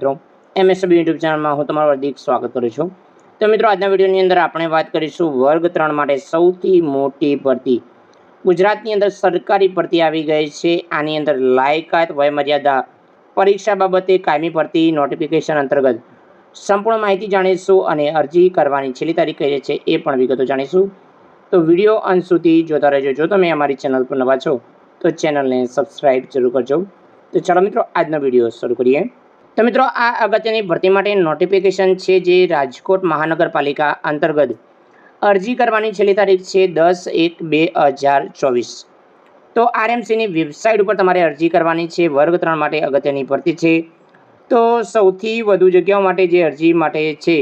મિત્રો MSB YouTube ચેનલમાં હું તમારું હાર્દિક સ્વાગત કરું છું. તો મિત્રો, આજના વિડીયોની અંદર આપણે વાત કરીશું વર્ગ ત્રણ માટે સૌથી મોટી ભરતી. ગુજરાતની અંદર સરકારી ભરતી આવી ગઈ છે. આની અંદર લાયકાત, વયમર્યાદા, પરીક્ષા બાબતે કાયમી ભરતી નોટિફિકેશન અંતર્ગત સંપૂર્ણ માહિતી જાણીશું અને અરજી કરવાની છેલ્લી તારીખ કઈ છે એ પણ વિગતો જાણીશું. તો વીડિયો અંત સુધી જોતા રહેજો. જો તમે અમારી ચેનલ પર નવા છો, તો ચેનલને સબસ્ક્રાઇબ જરૂર કરજો. તો ચાલો મિત્રો, આજનો વીડિયો શરૂ કરીએ. તો મિત્રો, આ અગત્યની ભરતી માટે નોટિફિકેશન છે જે રાજકોટ મહાનગરપાલિકા અંતર્ગત અરજી કરવાની છેલ્લી તારીખ છે દસ એક બે હજાર ચોવીસ. તો આરએમસીની વેબસાઇટ ઉપર તમારે અરજી કરવાની છે, વર્ગ ત્રણ માટે અગત્યની ભરતી છે. તો સૌથી વધુ જગ્યાઓ માટે જે અરજી માટે છે,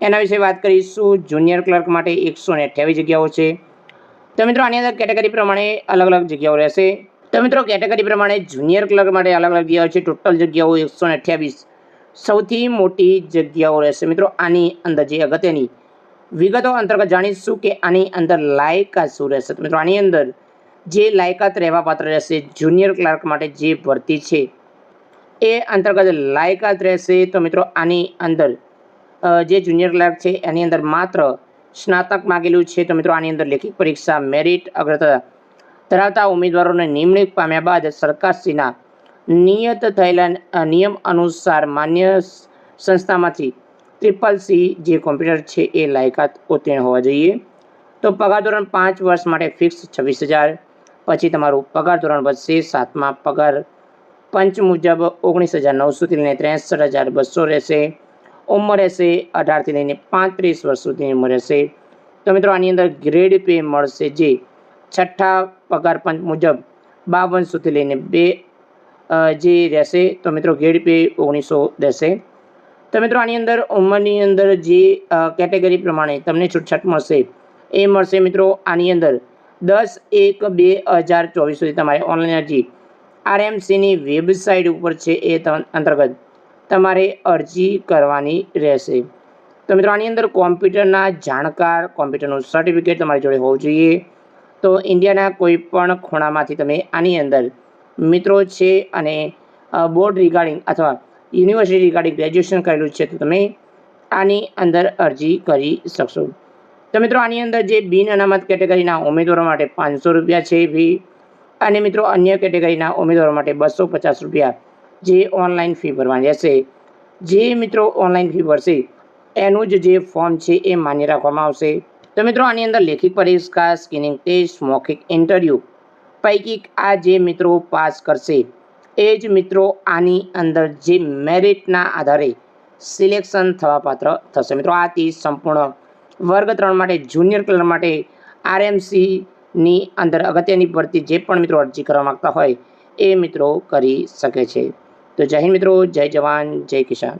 એના વિશે વાત કરીશું. જુનિયર ક્લર્ક માટે એકસો ને અઠ્યાવીસ જગ્યાઓ છે. તો મિત્રો, આની અંદર કેટેગરી પ્રમાણે અલગ અલગ જગ્યાઓ રહેશે. તો મિત્રો કેટેગરી પ્રમાણે જુનિયર ક્લર્ક માટે અલગ અલગ જગ્યાઓ છે. ટોટલ જગ્યાઓ એકસો સૌથી મોટી જગ્યાઓ રહેશે મિત્રો આની અંદર જે અગત્યની વિગતો અંતર્ગત જાણીશું કે આની અંદર લાયકાત શું રહેશે. તો મિત્રો આની અંદર જે લાયકાત રહેવા પાત્ર રહેશે, જુનિયર ક્લાર્ક માટે જે ભરતી છે એ અંતર્ગત લાયકાત રહેશે. તો મિત્રો આની અંદર જે જુનિયર ક્લાર્ક છે એની અંદર માત્ર સ્નાતક માગેલું છે. તો મિત્રો આની અંદર લેખિત પરીક્ષા, મેરિટ, અગ્રતા ધરાવતા ઉમેદવારોને નિમણૂક પામ્યા બાદ સરકારશ્રીના નિયત થયેલા નિયમ અનુસાર માન્ય સંસ્થામાંથી ટ્રિપલ સી જે કોમ્પ્યુટર છે એ લાયકાત ઉત્તીર્ણ હોવા જોઈએ. તો પગાર ધોરણ પાંચ વર્ષ માટે ફિક્સ છવ્વીસ હજાર. પછી તમારું પગાર ધોરણ વધશે સાતમાં. પગાર પંચ મુજબ ઓગણીસ હજાર નવસોથી લઈને ત્રેસઠ હજાર બસો રહેશે. ઉંમર રહેશે અઢારથી લઈને પાંત્રીસ વર્ષ સુધીની ઉંમર રહેશે. તો મિત્રો આની અંદર ગ્રેડ પે મળશે જે છઠ્ઠા પગાર પંચ મુજબ સુધી લઈને બે જે રહેશે, તો મિત્રો ગ્રેડ પે ઓગણીસો રહેશે તો મિત્રો આની અંદર ઉંમરની અંદર જે કેટેગરી પ્રમાણે તમને છૂટછાટ મળશે, એ મળશે મિત્રો આની અંદર દસ એક બે હજાર ચોવીસ સુધી તમારે ઓનલાઈન અરજી. આરએમસીની વેબસાઇટ ઉપર છે એ અંતર્ગત તમારે અરજી કરવાની રહેશે. તો મિત્રો આની અંદર કોમ્પ્યુટરના જાણકાર, કોમ્પ્યુટરનું સર્ટિફિકેટ તમારી જોડે હોવું જોઈએ. તો ઇન્ડિયાના કોઈ પણ ખૂણામાંથી તમે આની અંદર મિત્રો છે અને બોર્ડ રિગાર્ડિંગ અથવા યુનિવર્સિટી રિગાર્ડિંગ ગ્રેજ્યુએશન કરેલું છે, તો તમે આની અંદર અરજી કરી શકશો. તો મિત્રો, આની અંદર જે બિન અનામત કેટેગરીના ઉમેદવારો માટે પાંચસો રૂપિયા છે ફી અને મિત્રો, અન્ય કેટેગરીના ઉમેદવારો માટે બસો પચાસ રૂપિયા જે ઓનલાઈન ફી ભરવાની રહેશે. જે મિત્રો ઓનલાઈન ફી ભરશે, એનું જ જે ફોર્મ છે એ માન્ય રાખવામાં આવશે. તો મિત્રો, આની અંદર લેખિત પરીક્ષા સ્કિનિંગ ટેસ્ટ મૌખિક ઇન્ટરવ્યૂ પૈકી આ જે મિત્રો પાસ કરશે, એ જ મિત્રો આની અંદર જે મેરિટના આધારે સિલેક્શન થવા પાત્ર થશે. મિત્રો આ તી સંપૂર્ણ વર્ગ ત્રણ માટે જુનિયર કલર માટે આરએમસીની અંદર અગત્યની ભરતી જે પણ મિત્રો અરજી કરવા માગતા હોય, એ મિત્રો કરી શકે છે. તો જય હિન્દ મિત્રો, જય જવાન, જય કિસાન.